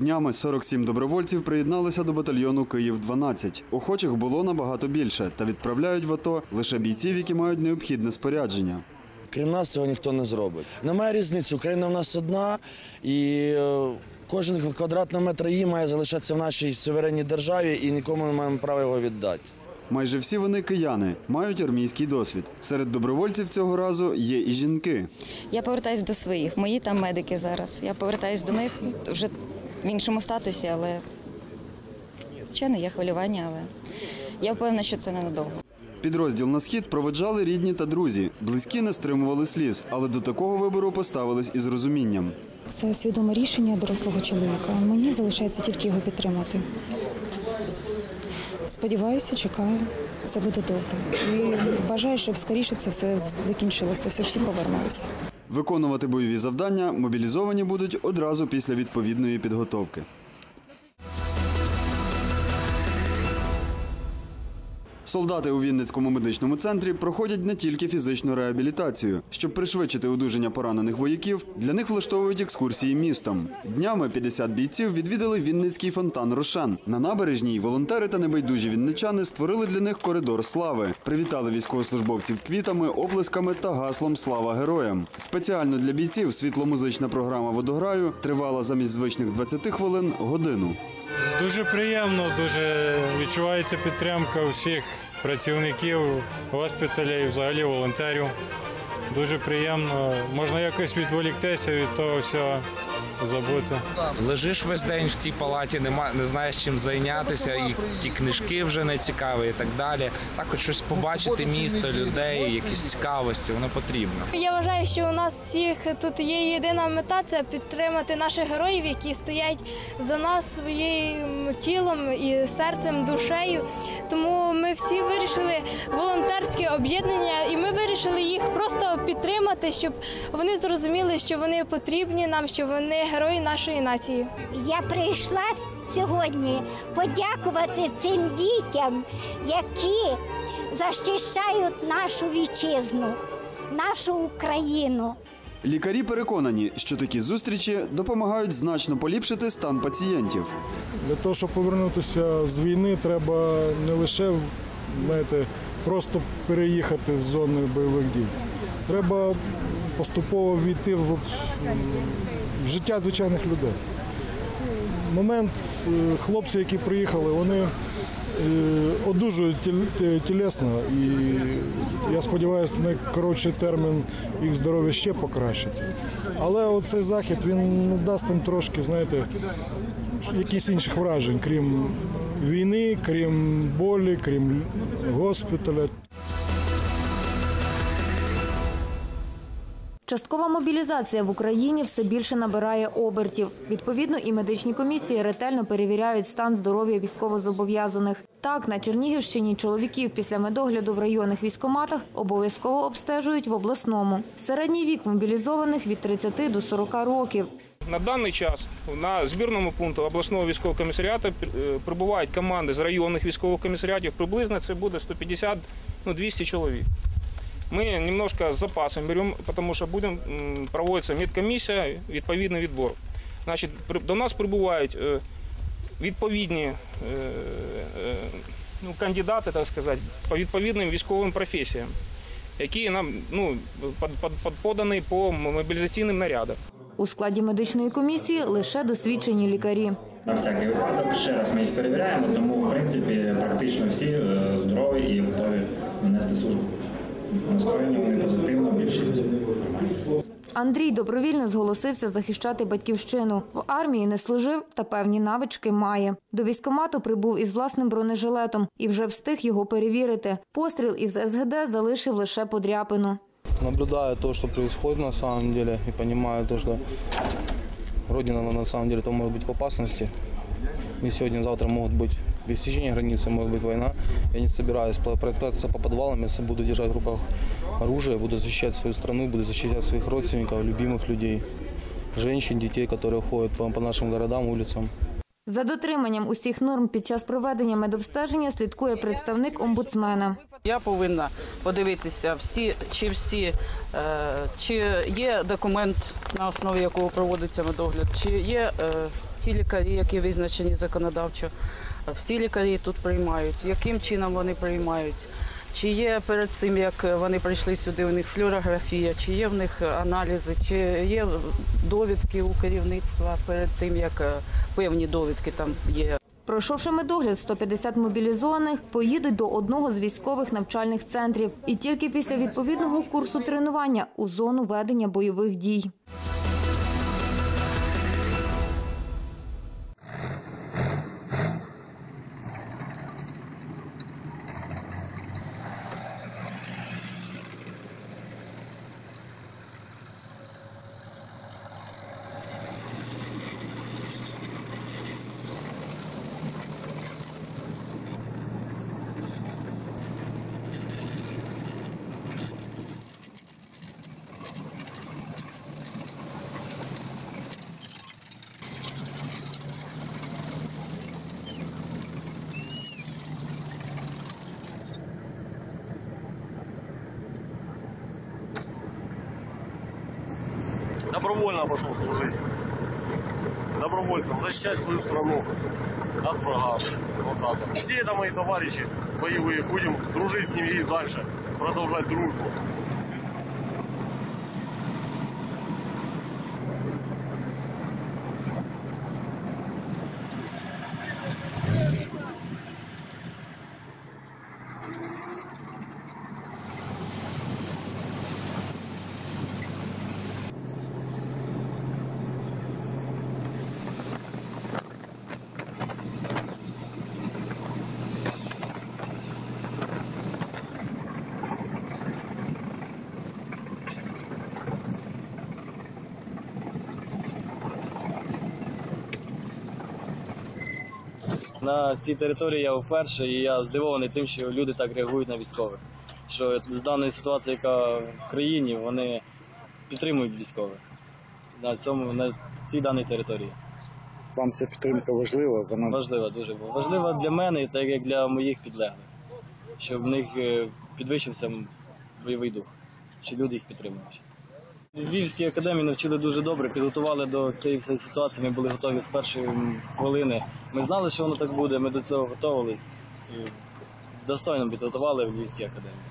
Днями 47 добровольців приєдналися до батальйону Київ-12. Охочих було набагато більше та відправляють в АТО лише бійців, які мають необхідне спорядження. Крім нас цього ніхто не зробить. Немає різниці. Україна в нас одна, і е, кожен квадратний метр її має залишатися в нашій суверенній державі, і нікому не маємо права його віддати. Майже всі вони кияни, мають армійський досвід. Серед добровольців цього разу є і жінки. Я повертаюсь до своїх. Мої там медики зараз. Я повертаюсь до них вже в іншому статусі, але звичайно, є хвилювання, але я впевнена, що це ненадовго. Підрозділ на схід проведжали рідні та друзі. Близькі не стримували сліз, але до такого вибору поставились із розумінням. Це свідоме рішення дорослого чоловіка. Мені залишається тільки його підтримати. Сподіваюся, чекаю, все буде добре. І бажаю, щоб скоріше це все закінчилося, щоб всі повернулися. Виконувати бойові завдання мобілізовані будуть одразу після відповідної підготовки. Солдати у Вінницькому медичному центрі проходять не тільки фізичну реабілітацію. Щоб пришвидшити одужання поранених вояків, для них влаштовують екскурсії містом. Днями 50 бійців відвідали Вінницький фонтан Рошен. На набережній волонтери та небайдужі вінничани створили для них коридор слави. Привітали військовослужбовців квітами, оплесками та гаслом Слава героям. Спеціально для бійців світломузична програма водограю тривала замість звичних 20 хвилин годину. Дуже приємно, дуже відчувається підтримка всіх працівників, госпіталя і взагалі волонтерів. Дуже приємно. Можна якось відволіктися від того всього, забути. Лежиш весь день в тій палаті, нема, не знаєш чим зайнятися, і ті книжки вже не цікаві і так далі. Так хоч щось побачити, місто, людей, якісь цікавості, воно потрібно. Я вважаю, що у нас всіх тут є єдина мета це підтримати наших героїв, які стоять за нас своїм тілом і серцем, душею. Тому ми всі вирішили волонтерське об'єднання, і ми вирішили їх просто підтримати, щоб вони зрозуміли, що вони потрібні нам, що вони герої нашої нації. Я прийшла сьогодні подякувати цим дітям, які захищають нашу вітчизну, нашу Україну. Лікарі переконані, що такі зустрічі допомагають значно поліпшити стан пацієнтів. Для того, щоб повернутися з війни, треба не лише знаєте, просто переїхати з зони бойових дій. Треба поступово війти в, в життя звичайних людей. Момент е, хлопці, які приїхали, вони е, одужують тілесно, і я сподіваюся, на коротший термін їх здоров'я ще покращиться. Але оцей захід він дасть їм трошки, знаєте, якісь інших вражень, крім війни, крім болі, крім госпіталя. Часткова мобілізація в Україні все більше набирає обертів. Відповідно, і медичні комісії ретельно перевіряють стан здоров'я військовозобов'язаних. Так, на Чернігівщині чоловіків після медогляду в районних військоматах обов'язково обстежують в обласному. Середній вік мобілізованих від 30 до 40 років. На даний час на збірному пункту обласного військового комісаріату е, прибувають команди з районних військових комісаріатів. Приблизно це буде 150 ну, 200 чоловік. Мы немножко с запасом берем, потому что будем проводиться медкомісія, відповідний відбор. Значить, до нас прибувають е, відповідні е, е, ну, кандидати, так сказати, по відповідним військовим професіям, які нам ну, под, под, под- подані по мобілізаційним нарядам. У складі медичної комісії лише досвідчені лікарі. На всякий випадок ще раз ми їх перевіряємо, тому в принципі практично всі здорові і готові нести службу. Позитивно, більшість. Андрій добровільно зголосився захищати батьківщину. В армії не служив та певні навички має. До військомату прибув із власним бронежилетом і вже встиг його перевірити. Постріл із СГД залишив лише подряпину. наблюдаю то, что происходит на самом деле, и понимаю то, что Родина на самом деле то может быть в опасности. Не сегодня, завтра могут быть пересечение границы, может быть война. Я не собираюсь прятаться по подвалам, если буду держать в руках оружие, буду защищать свою страну, буду защищать своих родственников, любимых людей, женщин, детей, которые ходят по, по нашим городам, улицам. За дотриманням усіх норм під час проведення медобстеження слідкує представник омбудсмена. Я повинна подивитися, всі, чи всі, е, чи є документ, на основі якого проводиться медогляд, чи є е, ті лікарі, які визначені законодавчо, всі лікарі тут приймають, яким чином вони приймають. Чи є перед цим, як вони прийшли сюди, у них флюорографія, чи є в них аналізи, чи є довідки у керівництва перед тим, як е, певні довідки там є. Пройшовши медогляд, 150 мобілізованих поїдуть до одного з військових навчальних центрів і тільки після відповідного курсу тренування у зону ведення бойових дій. Добровольно пошел служить. Добровольцем, защищать свою страну от врага. Вот так. Все это мои товарищи боевые. Будем дружить с ними и дальше. Продолжать дружбу. На цій території я вперше, і я здивований тим, що люди так реагують на військових. Що з даної ситуації, яка в країні, вони підтримують військових на цьому на цій даній території. Вам ця підтримка важлива? Вона Важлива, дуже важлива для мене, так як для моїх підлеглих, щоб в них е, підвищився бойовий дух, що люди їх підтримують. Львівській академії навчили дуже добре, підготували до цієї всієї ситуації. Ми були готові з першої хвилини. Ми знали, що воно так буде. Ми до цього готувалися і достойно підготували в Львівській академії.